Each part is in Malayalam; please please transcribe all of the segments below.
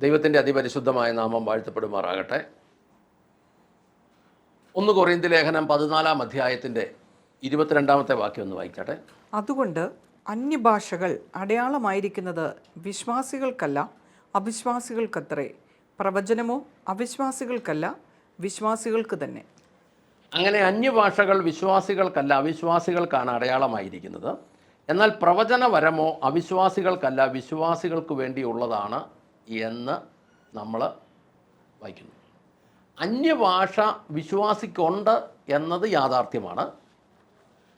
ദൈവത്തിന്റെ അതിപരിശുദ്ധമായ നാമം വാഴ്ത്തപ്പെടുമാറാകട്ടെ. ഒന്ന് കൊറിയന്തി ലേഖനം പതിനാലാം അധ്യായത്തിന്റെ ഇരുപത്തിരണ്ടാമത്തെ വാക്യം ഒന്ന് വായിക്കട്ടെ. അതുകൊണ്ട് അന്യഭാഷകൾ അടയാളമായിരിക്കുന്നത് വിശ്വാസികൾക്കല്ല അവിശ്വാസികൾക്കത്രേ. പ്രവചനമോ അവിശ്വാസികൾക്കല്ല വിശ്വാസികൾക്ക് തന്നെ. അങ്ങനെ അന്യഭാഷകൾ വിശ്വാസികൾക്കല്ല അവിശ്വാസികൾക്കാണ് അടയാളമായിരിക്കുന്നത്. എന്നാൽ പ്രവചനവരമോ അവിശ്വാസികൾക്കല്ല വിശ്വാസികൾക്ക് വേണ്ടിയുള്ളതാണ് എന്ന് നമ്മൾ വായിക്കുന്നു. അന്യഭാഷ വിശ്വാസിക്കുണ്ട് എന്നത് യാഥാർത്ഥ്യമാണ്.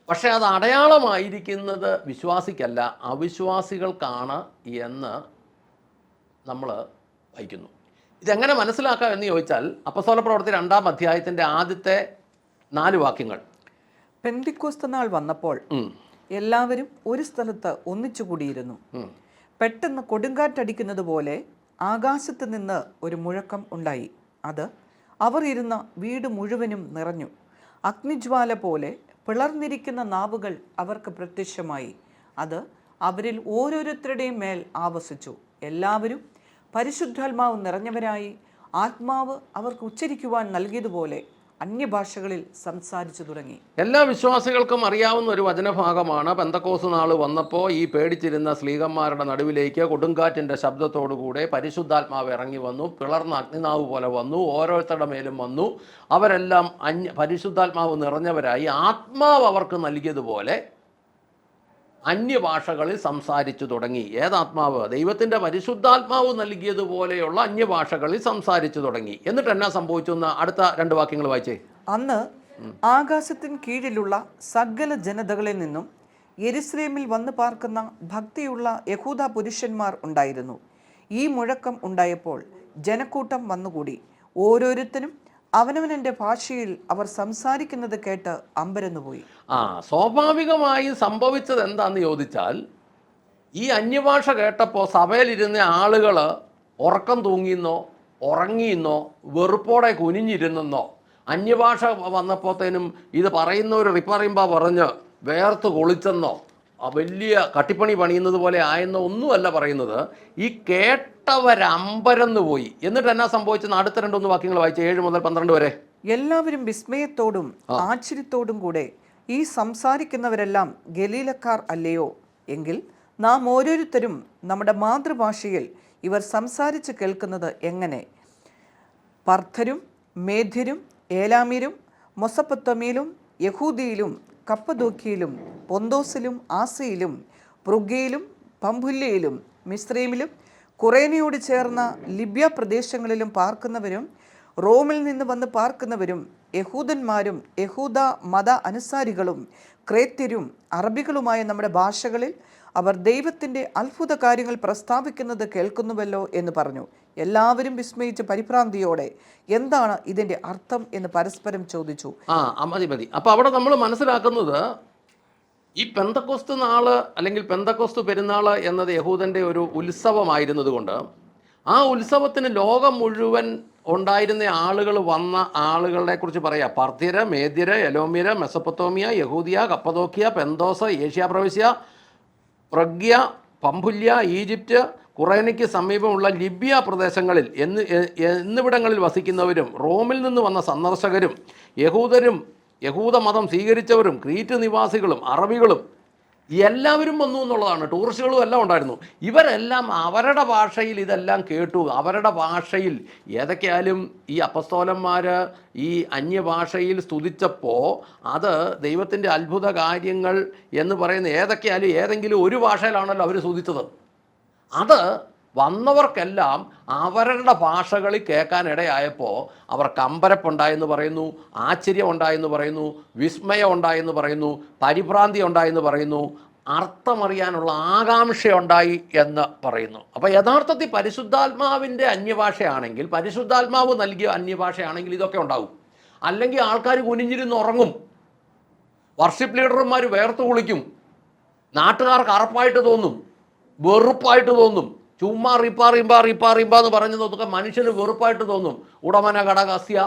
പക്ഷേ അത് അടയാളമായിരിക്കുന്നത് വിശ്വാസിക്കല്ല അവിശ്വാസികൾക്കാണ് എന്ന് നമ്മൾ വായിക്കുന്നു. ഇതെങ്ങനെ മനസ്സിലാക്കാം എന്ന് ചോദിച്ചാൽ അപ്പസോല പ്രവർത്തി രണ്ടാം അധ്യായത്തിന്റെ ആദ്യത്തെ നാല് വാക്യങ്ങൾ. പെന്തിക്കോസ്ത നാൾ വന്നപ്പോൾ എല്ലാവരും ഒരു സ്ഥലത്ത് ഒന്നിച്ചു കൂടിയിരുന്നു. പെട്ടെന്ന് കൊടുങ്കാറ്റടിക്കുന്നത് പോലെ ആകാശത്ത് നിന്ന് ഒരു മുഴക്കം ഉണ്ടായി. അത് അവർ ഇരുന്ന വീട് മുഴുവനും നിറഞ്ഞു. അഗ്നിജ്വാല പോലെ പിളർന്നിരിക്കുന്ന നാവുകൾ അവർക്ക് പ്രത്യക്ഷമായി. അത് അവരിൽ ഓരോരുത്തരുടെയും മേൽ ആവസിച്ചു. എല്ലാവരും പരിശുദ്ധാത്മാവ് നിറഞ്ഞവരായി ആത്മാവ് അവർക്ക് ഉച്ചരിക്കുവാൻ നൽകിയതുപോലെ അന്യഭാഷകളിൽ സംസാരിച്ചു തുടങ്ങി. എല്ലാ വിശ്വാസികൾക്കും അറിയാവുന്ന ഒരു വചനഭാഗമാണ് പെന്തക്കോസ് നാൾ വന്നപ്പോൾ ഈ പേടിച്ചിരുന്ന സ്ത്രീകന്മാരുടെ നടുവിലേക്ക് കൊടുങ്കാറ്റിന്റെ ശബ്ദത്തോടുകൂടെ പരിശുദ്ധാത്മാവ് ഇറങ്ങി വന്നു. പിളർന്ന അഗ്നിനാവ് പോലെ വന്നു. ഓരോരുത്തരുടെ മേലും വന്നു. അവരെല്ലാം അന്യ പരിശുദ്ധാത്മാവ് നിറഞ്ഞവരായി. ആത്മാവ് അവർക്ക് നൽകിയതുപോലെ അന്യഭാഷകളിൽ സംസാരിച്ചു തുടങ്ങി. ഏതാത്മാവ്? ദൈവത്തിന്റെ പരിശുദ്ധാത്മാവ് നൽകിയതുപോലെയുള്ള അന്യഭാഷകളിൽ സംസാരിച്ചു തുടങ്ങി. എന്നിട്ട് എന്നാ സംഭവിച്ചു എന്ന് അടുത്ത രണ്ട് വാക്യങ്ങൾ വായിച്ചേ. അന്ന് ആകാശത്തിന് കീഴിലുള്ള സകല ജനതകളിൽ നിന്നും യെരുസലേമിൽ വന്ന് പാർക്കുന്ന ഭക്തിയുള്ള യഹൂദ പുരുഷന്മാർ ഉണ്ടായിരുന്നു. ഈ മുഴക്കം ഉണ്ടായപ്പോൾ ജനക്കൂട്ടം വന്നുകൂടി. ഓരോരുത്തരും അവനവനന്റെ ഭാഷയിൽ അവർ സംസാരിക്കുന്നത് കേട്ട് അമ്പരന്നുപോയി. ആ സ്വാഭാവികമായും സംഭവിച്ചത് എന്താന്ന് ചോദിച്ചാൽ ഈ അന്യഭാഷ കേട്ടപ്പോൾ സഭയിലിരുന്ന ആളുകൾ ഉറക്കം തൂങ്ങിയെന്നോ ഉറങ്ങിയെന്നോ വെറുപ്പോടെ കുനിഞ്ഞിരുന്നെന്നോ അന്യഭാഷ വന്നപ്പോഴത്തേനും ഇത് പറയുന്നവർ റിപ്പറിയുമ്പോൾ പറഞ്ഞ് വേർത്ത് കൊളിച്ചെന്നോ വലിയ കട്ടിപ്പണി പണിയുന്നത് പോലെ ആയെന്നോ ഒന്നുമല്ല പറയുന്നത്. ഈ കേട്ടവരമ്പരന്ന് പോയി. എന്നിട്ട് എന്നാ സംഭവിച്ചെന്ന് അടുത്ത രണ്ടൊന്ന് വാക്യങ്ങൾ വായിച്ചു ഏഴ് മുതൽ പന്ത്രണ്ട് വരെ. എല്ലാവരും വിസ്മയത്തോടും ആശ്ചര്യത്തോടും കൂടെ ഈ സംസാരിക്കുന്നവരെല്ലാം ഗലീലക്കാർ അല്ലയോ? എങ്കിൽ നാം ഓരോരുത്തരും നമ്മുടെ മാതൃഭാഷയിൽ ഇവർ സംസാരിച്ച് കേൾക്കുന്നത് എങ്ങനെ? പർദ്ധരും മേധ്യരും ഏലാമീരും മൊസപ്പത്തൊമയിലും യഹൂദിയിലും കപ്പദൂക്കിയിലും പൊന്തോസിലും ആസയിലും പ്രുഗയിലും പമ്പുല്ലയിലും മിസ്രൈമിലും കുറേനയോട് ചേർന്ന ലിബ്യ പ്രദേശങ്ങളിലും പാർക്കുന്നവരും റോമിൽ നിന്ന് വന്ന് പാർക്കുന്നവരും യഹൂദന്മാരും യഹൂദ മത അനുസാരികളും ക്രേത്യരും അറബികളുമായ നമ്മുടെ ഭാഷകളിൽ അവർ ദൈവത്തിന്റെ അത്ഭുത കാര്യങ്ങൾ പ്രസ്താവിക്കുന്നത് കേൾക്കുന്നുവല്ലോ എന്ന് പറഞ്ഞു. എല്ലാവരും വിസ്മയിച്ച് പരിഭ്രാന്തിയോടെ എന്താണ് ഇതിന്റെ അർത്ഥം എന്ന് പരസ്പരം ചോദിച്ചു. ആ മതി മതി. അപ്പോൾ അവിടെ നമ്മൾ മനസ്സിലാക്കുന്നത് ഈ പെന്തക്കോസ്തു നാൾ അല്ലെങ്കിൽ പെന്തക്കോസ്തു പെരുന്നാൾ എന്നത് യഹൂദന്റെ ഒരു ഉത്സവമായിരുന്നതുകൊണ്ട് ആ ഉത്സവത്തിന് ലോകം മുഴുവൻ ഉണ്ടായിരുന്ന ആളുകൾ വന്ന ആളുകളെ കുറിച്ച് പറയാം. പർത്തിര മേദ്യര എലോമിര മെസപ്പത്തോമിയ യഹൂദിയ കപ്പതോക്കിയ പെന്തോസ ഏഷ്യ പ്രവിശ്യ പ്രഗ്യ പമ്പുല്യ ഈജിപ്റ്റ് കുറേനയ്ക്ക് സമീപമുള്ള ലിബിയ പ്രദേശങ്ങളിൽ എന്ന് എന്നിവിടങ്ങളിൽ വസിക്കുന്നവരും റോമിൽ നിന്ന് വന്ന സന്ദർശകരും യഹൂദരും യഹൂദ മതം സ്വീകരിച്ചവരും ക്രീറ്റ് നിവാസികളും അറബികളും എല്ലാവരും വന്നു എന്നുള്ളതാണ്. ടൂറിസ്റ്റുകളും എല്ലാം ഉണ്ടായിരുന്നു. ഇവരെല്ലാം അവരുടെ ഭാഷയിൽ ഇതെല്ലാം കേട്ടു. അവരുടെ ഭാഷയിൽ ഏതൊക്കെയായാലും ഈ അപ്പസ്തോലന്മാർ ഈ അന്യഭാഷയിൽ സ്തുതിച്ചപ്പോൾ അത് ദൈവത്തിന്റെ അത്ഭുത കാര്യങ്ങൾ എന്ന് പറയുന്ന ഏതൊക്കെയാലും ഏതെങ്കിലും ഒരു ഭാഷയിലാണല്ലോ അവർ സ്തുതിച്ചത്. അത് വന്നവർക്കെല്ലാം അവരുടെ ഭാഷകളിൽ കേൾക്കാനിടയായപ്പോൾ അവർക്ക് അമ്പരപ്പുണ്ടായെന്ന് പറയുന്നു ആശ്ചര്യം ഉണ്ടായെന്ന് പറയുന്നു വിസ്മയം ഉണ്ടായെന്ന് പറയുന്നു പരിഭ്രാന്തി ഉണ്ടായെന്ന് പറയുന്നു അർത്ഥമറിയാനുള്ള ആകാംക്ഷയുണ്ടായി എന്ന് പറയുന്നു. അപ്പോൾ യഥാർത്ഥത്തിൽ പരിശുദ്ധാത്മാവിന്റെ അന്യഭാഷയാണെങ്കിൽ പരിശുദ്ധാത്മാവ് നൽകിയ അന്യഭാഷയാണെങ്കിൽ ഇതൊക്കെ ഉണ്ടാവും. അല്ലെങ്കിൽ ആൾക്കാർ കുനിഞ്ഞിരുന്ന് ഉറങ്ങും. വർഷിപ്പ് ലീഡർമാർ വേർത്ത് കുളിക്കും. നാട്ടുകാർക്ക് അറപ്പായിട്ട് തോന്നും. വെറുപ്പായിട്ട് തോന്നും. ചുമ്മാ റിപ്പാ റിമ്പാ റിപ്പാ റിമ്പാന്ന് പറഞ്ഞു നോക്കുക മനുഷ്യന് വെറുപ്പായിട്ട് തോന്നും. ഉടമന ഘടകസ്യ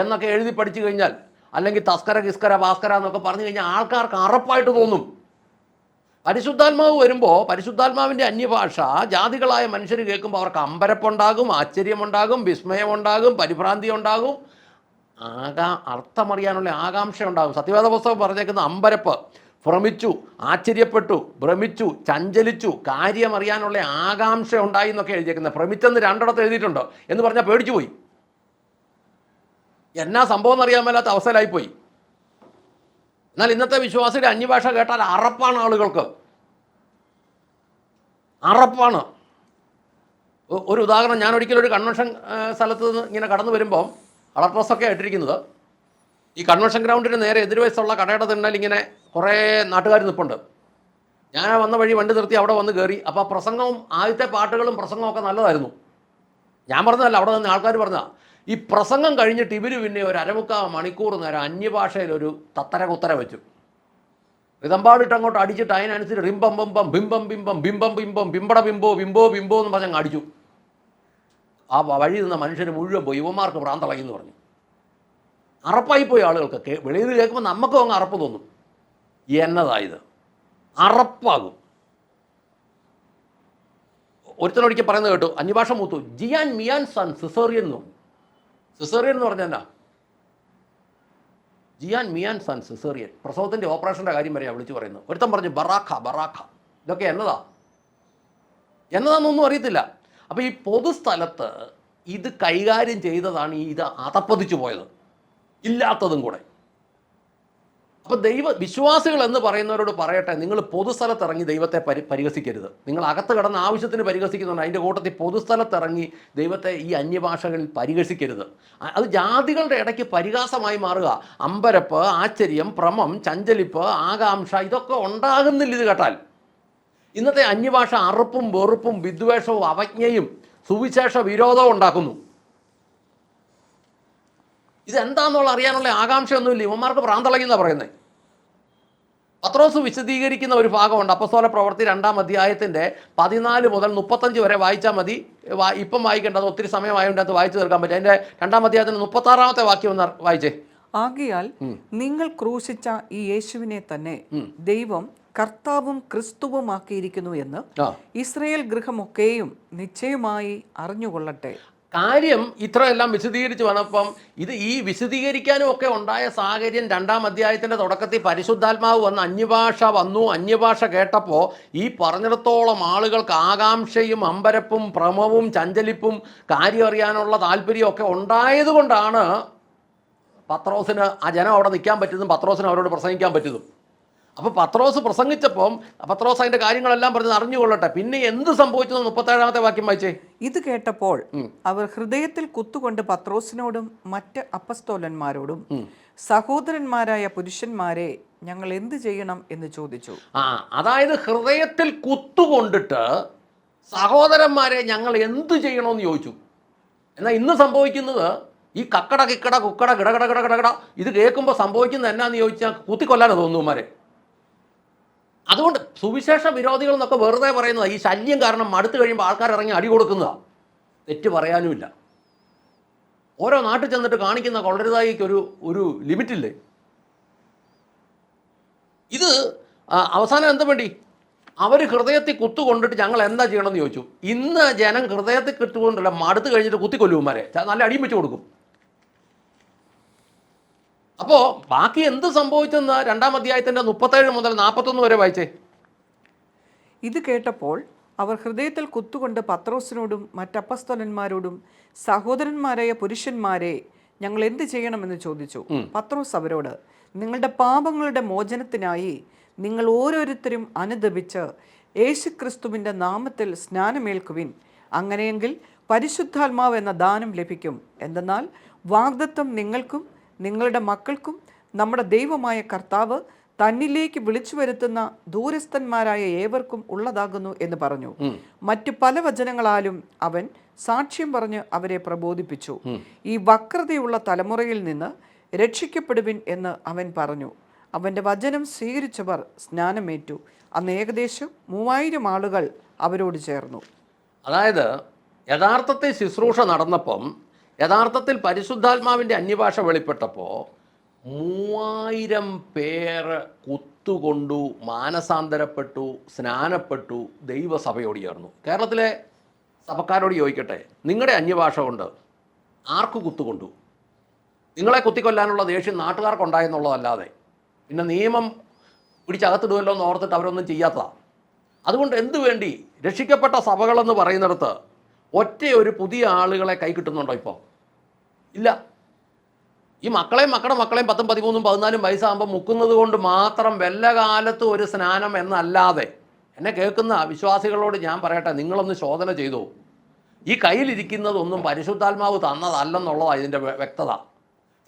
എന്നൊക്കെ എഴുതി പഠിച്ചു കഴിഞ്ഞാൽ അല്ലെങ്കിൽ തസ്കര കിസ്കര ഭാസ്കര എന്നൊക്കെ പറഞ്ഞു കഴിഞ്ഞാൽ ആൾക്കാർക്ക് അറപ്പായിട്ട് തോന്നും. പരിശുദ്ധാത്മാവ് വരുമ്പോൾ പരിശുദ്ധാത്മാവിന്റെ അന്യഭാഷ ജാതികളായ മനുഷ്യർ കേൾക്കുമ്പോൾ അവർക്ക് അമ്പരപ്പുണ്ടാകും ആശ്ചര്യമുണ്ടാകും വിസ്മയമുണ്ടാകും പരിഭ്രാന്തി ഉണ്ടാകും ആകാ അർത്ഥമറിയാനുള്ള ആകാംക്ഷ ഉണ്ടാകും സത്യവേദ പുസ്തകം പറഞ്ഞേക്കുന്ന അമ്പരപ്പ്. ഭ്രമിച്ചു ആശ്ചര്യപ്പെട്ടു ഭ്രമിച്ചു ചഞ്ചലിച്ചു കാര്യമറിയാനുള്ള ആകാംക്ഷ ഉണ്ടായി എന്നൊക്കെ എഴുതിയേക്കുന്നത്. ഭ്രമിച്ചെന്ന് രണ്ടിടത്ത് എഴുതിയിട്ടുണ്ടോ. എന്ന് പറഞ്ഞാൽ പേടിച്ചു പോയി. എന്നാ സംഭവം എന്നറിയാൻ മേലാത്ത അവസ്ഥയിലായിപ്പോയി എന്നാൽ ഇന്നത്തെ വിശ്വാസിയുടെ അന്യഭാഷ കേട്ടാൽ അറപ്പാണ് ആളുകൾക്ക്. അറപ്പാണ്. ഒരു ഉദാഹരണം ഞാൻ ഒരിക്കലും ഒരു കൺവെൻഷൻ സ്ഥലത്ത് നിന്ന് ഇങ്ങനെ കടന്നു വരുമ്പോൾ കളർ ഡ്രസ്സൊക്കെ ഇട്ടിരിക്കുന്നത്. ഈ കൺവെൻഷൻ ഗ്രൗണ്ടിന് നേരെ എതിർവശത്തുള്ള കടയുടെ തിണ്ണൽ ഇങ്ങനെ കുറേ നാട്ടുകാർ നിൽപ്പുണ്ട് ഞാൻ വന്ന വഴി വണ്ടി നിർത്തി അവിടെ വന്ന് കയറി അപ്പോൾ പ്രസംഗവും ആദ്യത്തെ പാട്ടുകളും പ്രസംഗവും ഒക്കെ നല്ലതായിരുന്നു. ഞാൻ പറഞ്ഞതല്ല അവിടെ നിന്ന് ആൾക്കാർ പറഞ്ഞതാ. ഈ പ്രസംഗം കഴിഞ്ഞിട്ട് ഇവർ പിന്നെ ഒരു അരമുക്കാ മണിക്കൂർ നേരം അന്യഭാഷയിൽ ഒരു തത്തര കുത്തര വെച്ചു. ഇതമ്പാടിട്ട് അങ്ങോട്ട് അടിച്ചിട്ട് അതിനനുസരിച്ച് റിംബം ബിംബം ബിംബം ബിംബം ബിംബം ബിംബം ബിംബട ബിംബോ ബിംബോ ബിംബോ എന്ന് പറഞ്ഞ് അടിച്ചു. ആ വഴി നിന്ന മനുഷ്യർ മുഴുവൻ പോയി. യുവമാർക്ക് ഭ്രാന്തളകി എന്ന് പറഞ്ഞു. അറപ്പായി പോയി ആളുകൾക്ക്. വെളിയിൽ കേൾക്കുമ്പോൾ നമുക്കും അങ്ങ് അറപ്പ് തോന്നും. എന്നതായത് അറപ്പാകും. ഒരുത്തനൊരിക്കൽ പറയുന്നത് കേട്ടു അന്യഭാഷ മൂത്തു ജിയാൻ മിയാൻ സൺ സിസേറിയൻ എന്ന്. സിസേറിയൻ എന്ന് പറഞ്ഞാൽ എന്നാ ജിയാൻ മിയാൻ സൺ സിസേറിയൻ. പ്രസവത്തിന്റെ ഓപ്പറേഷന്റെ കാര്യം വരെയാണ് വിളിച്ചു പറയുന്നത് ഒരുത്തൻ പറഞ്ഞു ബറാഖ ബറാഖ. ഇതൊക്കെ എന്നതാ? എന്നതാണെന്നൊന്നും അറിയത്തില്ല. അപ്പോൾ ഈ പൊതുസ്ഥലത്ത് ഇത് കൈകാര്യം ചെയ്തതാണ് ഇത് അതപ്പതിച്ചു പോയത്. ഇല്ലാത്തതും കൂടെ. അപ്പോൾ ദൈവ വിശ്വാസികൾ എന്ന് പറയുന്നവരോട് പറയട്ടെ നിങ്ങൾ പൊതുസ്ഥലത്ത് ഇറങ്ങി ദൈവത്തെ പരി പരിഹസിക്കരുത്. നിങ്ങൾ അകത്ത് കിടന്ന് ആവശ്യത്തിന് പരിഹസിക്കുന്നുണ്ട് അതിന്റെ കൂട്ടത്തിൽ പൊതുസ്ഥലത്ത് ഇറങ്ങി ദൈവത്തെ ഈ അന്യഭാഷകളിൽ പരിഹസിക്കരുത്. അത് ജാതികളുടെ ഇടയ്ക്ക് പരിഹാസമായി മാറുക. അമ്പരപ്പ് ആശ്ചര്യം ഭ്രമം ചഞ്ചലിപ്പ് ആകാംക്ഷ ഇതൊക്കെ ഉണ്ടാകുന്നില്ല ഇത് കേട്ടാൽ. ഇന്നത്തെ അന്യഭാഷ അറുപ്പും വെറുപ്പും വിദ്വേഷവും അവജ്ഞയും സുവിശേഷ വിരോധവും ഉണ്ടാക്കുന്നു. ഇതെന്താന്നുള്ള അറിയാനുള്ള ആകാംക്ഷയൊന്നുമില്ല. ഇവന്മാർക്ക് ഭ്രാന്തളകിന്നാണ് പറയുന്നത് പത്രോസ് വിശദീകരിക്കുന്ന ഒരു ഭാഗമുണ്ട്. അപ്പസ്തോല പ്രവൃത്തി രണ്ടാം അധ്യായത്തിന്റെ പതിനാല് മുതൽ മുപ്പത്തഞ്ച് വരെ വായിച്ചാൽ മതി. ഇപ്പം വായിക്കേണ്ടത് ഒത്തിരി സമയമായതുകൊണ്ട് അത് വായിച്ചു തീർക്കാൻ പറ്റും അതിന്റെ രണ്ടാം അധ്യായത്തിന്റെ മുപ്പത്താറാമത്തെ വാക്യം ഒന്ന് വായിച്ചേ. ആകയാൽ നിങ്ങൾ ക്രൂശിച്ച ഈ യേശുവിനെ തന്നെ ദൈവം കർത്താവും ക്രിസ്തുവുമാക്കിയിരിക്കുന്നു എന്ന് ഇസ്രയേൽ ഗൃഹമൊക്കെയും നിശ്ചയമായി അറിഞ്ഞുകൊള്ളട്ടെ. കാര്യം ഇത്രയെല്ലാം വിശദീകരിച്ച് വന്നപ്പം ഇത് ഈ വിശദീകരിക്കാനും ഒക്കെ ഉണ്ടായ സാഹചര്യം രണ്ടാം അധ്യായത്തിന്റെ തുടക്കത്തിൽ പരിശുദ്ധാത്മാവ് വന്ന് അന്യഭാഷ വന്നു അന്യഭാഷ കേട്ടപ്പോൾ ഈ പറഞ്ഞിടത്തോളം ആളുകൾക്ക് ആകാംക്ഷയും അമ്പരപ്പും ഭ്രമവും ചഞ്ചലിപ്പും കാര്യം അറിയാനുള്ള താല്പര്യവും ഒക്കെ ഉണ്ടായതുകൊണ്ടാണ് പത്രോസിന് ആ ജനം അവിടെ നിൽക്കാൻ പറ്റുന്നതും പത്രോസിന് അവരോട് പ്രസംഗിക്കാൻ പറ്റുന്നതും. അപ്പോൾ പത്രോസ് പ്രസംഗിച്ചപ്പം പത്രോസ് അതിന്റെ കാര്യങ്ങളെല്ലാം പറഞ്ഞ് അറിഞ്ഞുകൊള്ളട്ടെ. പിന്നെ എന്ത് സംഭവിച്ചു എന്ന് മുപ്പത്തേഴാമത്തെ വാക്യം വായിച്ചേ? ഇത് കേട്ടപ്പോൾ അവർ ഹൃദയത്തിൽ കുത്തുകൊണ്ട് പത്രോസിനോടും മറ്റ് അപ്പസ്തോലന്മാരോടും സഹോദരന്മാരായ പുരുഷന്മാരെ ഞങ്ങൾ എന്ത് ചെയ്യണം എന്ന് ചോദിച്ചു. ആ അതായത് ഹൃദയത്തിൽ കുത്തുകൊണ്ടിട്ട് സഹോദരന്മാരെ ഞങ്ങൾ എന്ത് ചെയ്യണമെന്ന് ചോദിച്ചു. എന്നാൽ ഇന്ന് സംഭവിക്കുന്നത് ഈ കക്കട കിക്കട കുക്കട കിടകട കിട കിടകട ഇത് കേൾക്കുമ്പോൾ സംഭവിക്കുന്നത് എന്നാന്ന് ചോദിച്ചാൽ കുത്തിക്കൊല്ലാനോ തോന്നുമാരെ അതുകൊണ്ട് സുവിശേഷ വിരോധികൾ എന്നൊക്കെ വെറുതെ പറയുന്നത്. ഈ ശല്യം കാരണം മടുത്തു കഴിയുമ്പോൾ ആൾക്കാർ ഇറങ്ങി അടി കൊടുക്കുന്നതാണ് തെറ്റ് പറയാനുമില്ല. ഓരോ നാട്ടിൽ ചെന്നിട്ട് കാണിക്കുന്ന കൊള്ളരുതായിക്ക് ഒരു ഒരു ലിമിറ്റില്ലേ? ഇത് അവസാനം എന്താ വേണ്ടി? അവർ ഹൃദയത്തിൽ കുത്തുകൊണ്ടിട്ട് ഞങ്ങൾ എന്താ ചെയ്യണമെന്ന് ചോദിച്ചു. ഇന്ന് ജനം ഹൃദയത്തിൽ കുത്തുകൊണ്ടല്ല മടുത്ത് കഴിഞ്ഞിട്ട് കുത്തിക്കൊല്ലുമാരെ നല്ല അടിയും വെച്ച് കൊടുക്കും. അപ്പോൾ ബാക്കി എന്ത് സംഭവിച്ചെന്ന് രണ്ടാം അധ്യായത്തിന്റെ മുപ്പത്തേഴ് മുതൽ നാൽപ്പത്തൊന്ന് വരെ വായിച്ചേ. ഇത് കേട്ടപ്പോൾ അവർ ഹൃദയത്തിൽ കുത്തുകൊണ്ട് പത്രോസിനോടും മറ്റപ്പസ്തോലന്മാരോടും സഹോദരന്മാരായ പുരുഷന്മാരെ ഞങ്ങൾ എന്ത് ചെയ്യണമെന്ന് ചോദിച്ചു. പത്രോസ് അവരോട് നിങ്ങളുടെ പാപങ്ങളുടെ മോചനത്തിനായി നിങ്ങൾ ഓരോരുത്തരും അനുദപിച്ച് യേശുക്രിസ്തുവിന്റെ നാമത്തിൽ സ്നാനമേൽക്കുവിൻ. അങ്ങനെയെങ്കിൽ പരിശുദ്ധാത്മാവ് എന്ന ദാനം ലഭിക്കും. എന്തെന്നാൽ വാഗ്ദത്വം നിങ്ങൾക്കും നിങ്ങളുടെ മക്കൾക്കും നമ്മുടെ ദൈവമായ കർത്താവ് തന്നിലേക്ക് വിളിച്ചു വരുത്തുന്ന ദൂരസ്ഥന്മാരായ ഏവർക്കും ഉള്ളതാകുന്നു എന്ന് പറഞ്ഞു. മറ്റു പല വചനങ്ങളാലും അവൻ സാക്ഷ്യം പറഞ്ഞ് അവരെ പ്രബോധിപ്പിച്ചു. ഈ വക്രതയുള്ള തലമുറയിൽ നിന്ന് രക്ഷിക്കപ്പെടുവിൻ എന്ന് അവൻ പറഞ്ഞു. അവന്റെ വചനം സ്വീകരിച്ചവർ സ്നാനമേറ്റു. അന്ന് ഏകദേശം മൂവായിരം ആളുകൾ അവരോട് ചേർന്നു. അതായത് യഥാർത്ഥത്തെ ശുശ്രൂഷ നടന്നപ്പം യഥാർത്ഥത്തിൽ പരിശുദ്ധാത്മാവിന്റെ അന്യഭാഷ വെളിപ്പെട്ടപ്പോൾ മൂവായിരം പേര് കുത്തുകൊണ്ടു മാനസാന്തരപ്പെട്ടു സ്നാനപ്പെട്ടു ദൈവസഭയോട് ചേർന്നു. കേരളത്തിലെ സഭക്കാരോട് ചോദിക്കട്ടെ നിങ്ങളുടെ അന്യഭാഷ കൊണ്ട് ആർക്ക് കുത്തുകൊണ്ടു? നിങ്ങളെ കുത്തിക്കൊല്ലാനുള്ള ദേഷ്യം നാട്ടുകാർക്കുണ്ടായെന്നുള്ളതല്ലാതെ പിന്നെ നിയമം പിടിച്ചകത്തിടുമല്ലോ എന്ന് ഓർത്തിട്ട് അവരൊന്നും ചെയ്യാത്തതാണ് അതുകൊണ്ട് എന്തു വേണ്ടി രക്ഷിക്കപ്പെട്ട സഭകളെന്ന് പറയുന്നിടത്ത് ഒറ്റ ഒരു പുതിയ ആളുകളെ കൈ കിട്ടുന്നുണ്ടോ ഇപ്പോൾ ഇല്ല. ഈ മക്കളെയും മക്കളുടെ മക്കളെയും പത്തും പതിമൂന്നും പതിനാലും വയസ്സാകുമ്പോൾ മുക്കുന്നത് കൊണ്ട് മാത്രം വല്ല കാലത്തും ഒരു സ്നാനം എന്നല്ലാതെ എന്നെ കേൾക്കുന്ന വിശ്വാസികളോട് ഞാൻ പറയട്ടെ നിങ്ങളൊന്ന് ശോധന ചെയ്തു. ഈ കയ്യിലിരിക്കുന്നതൊന്നും പരിശുദ്ധാത്മാവ് തന്നതല്ലെന്നുള്ളതാണ് ഇതിന്റെ വ്യക്തത.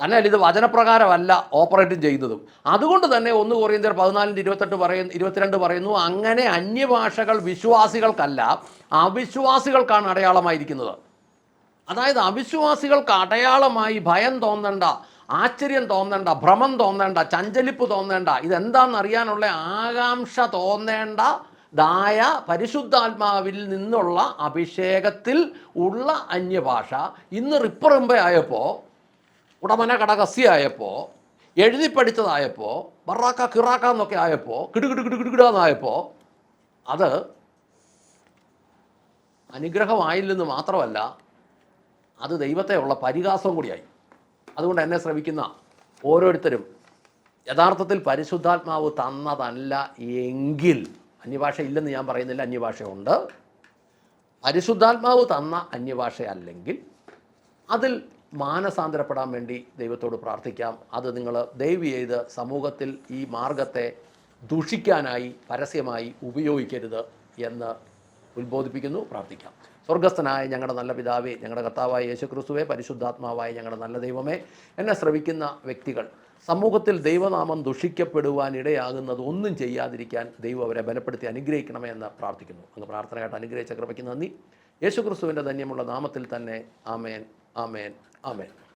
തന്നെയല്ല ഇത് വചനപ്രകാരമല്ല ഓപ്പറേറ്റ് ചെയ്യുന്നതും അതുകൊണ്ട് തന്നെ ഒന്ന് കൊറിയന്തിയർ പതിനാലിന്റെ ഇരുപത്തെട്ട് പറയുന്നു ഇരുപത്തിരണ്ട് പറയുന്നു അങ്ങനെ അന്യഭാഷകൾ വിശ്വാസികൾക്കല്ല അവിശ്വാസികൾക്കാണ് അടയാളമായിരിക്കുന്നത്. അതായത് അവിശ്വാസികൾക്ക് അടയാളമായി ഭയം തോന്നേണ്ട ആശ്ചര്യം തോന്നേണ്ട ഭ്രമം തോന്നേണ്ട ചഞ്ചലിപ്പ് തോന്നേണ്ട ഇതെന്താണെന്ന് അറിയാനുള്ള ആകാംക്ഷ തോന്നേണ്ട ദായ പരിശുദ്ധാത്മാവിൽ നിന്നുള്ള അഭിഷേകത്തിൽ ഉള്ള അന്യഭാഷ ഇന്ന് റിപ്പറിമ്പ ആയപ്പോൾ ഉടമന കടകസ്യായപ്പോൾ എഴുതി പഠിച്ചതായപ്പോൾ ബറാക്ക കിറാക്ക എന്നൊക്കെ ആയപ്പോൾ കിടുകിട് കിടുകിടുകിടാന്നായപ്പോൾ അത് അനുഗ്രഹമായില്ലെന്ന് മാത്രമല്ല അത് ദൈവത്തെ ഉള്ള പരിഹാസവും കൂടിയായി. അതുകൊണ്ട് എന്നെ ശ്രമിക്കുന്ന ഓരോരുത്തരും യഥാർത്ഥത്തിൽ പരിശുദ്ധാത്മാവ് തന്നതല്ല എങ്കിൽ അന്യഭാഷ ഇല്ലെന്ന് ഞാൻ പറയുന്നില്ല അന്യഭാഷയുണ്ട്. പരിശുദ്ധാത്മാവ് തന്ന അന്യഭാഷ അല്ലെങ്കിൽ അതിൽ മാനസാന്തരപ്പെടാൻ വേണ്ടി ദൈവത്തോട് പ്രാർത്ഥിക്കാം. അത് നിങ്ങൾ ദയവ് ചെയ്ത് സമൂഹത്തിൽ ഈ മാർഗത്തെ ദുഷിക്കാനായി പരസ്യമായി ഉപയോഗിക്കരുത് എന്ന് ഉത്ബോധിപ്പിക്കുന്നു പ്രാർത്ഥിക്കാം. സ്വർഗസ്ഥനായ ഞങ്ങളുടെ നല്ല പിതാവേ ഞങ്ങളുടെ കർത്താവായ യേശുക്രിസ്തുവെ പരിശുദ്ധാത്മാവായ ഞങ്ങളുടെ നല്ല ദൈവമേ എന്നെ ശ്രവിക്കുന്ന വ്യക്തികൾ സമൂഹത്തിൽ ദൈവനാമം ദുഷിക്കപ്പെടുവാൻ ഇടയാകുന്നത് ഒന്നും ചെയ്യാതിരിക്കാൻ ദൈവം അവരെ ബലപ്പെടുത്തി അനുഗ്രഹിക്കണമേ എന്ന് പ്രാർത്ഥിക്കുന്നു. അങ്ങ് പ്രാർത്ഥനയായിട്ട് അനുഗ്രഹിച്ച കൃപയ്ക്ക് നന്ദി. യേശുക്രിസ്തുവിന്റെ ധന്യമുള്ള നാമത്തിൽ തന്നെ ആമേൻ ആമേൻ. ആമേൻ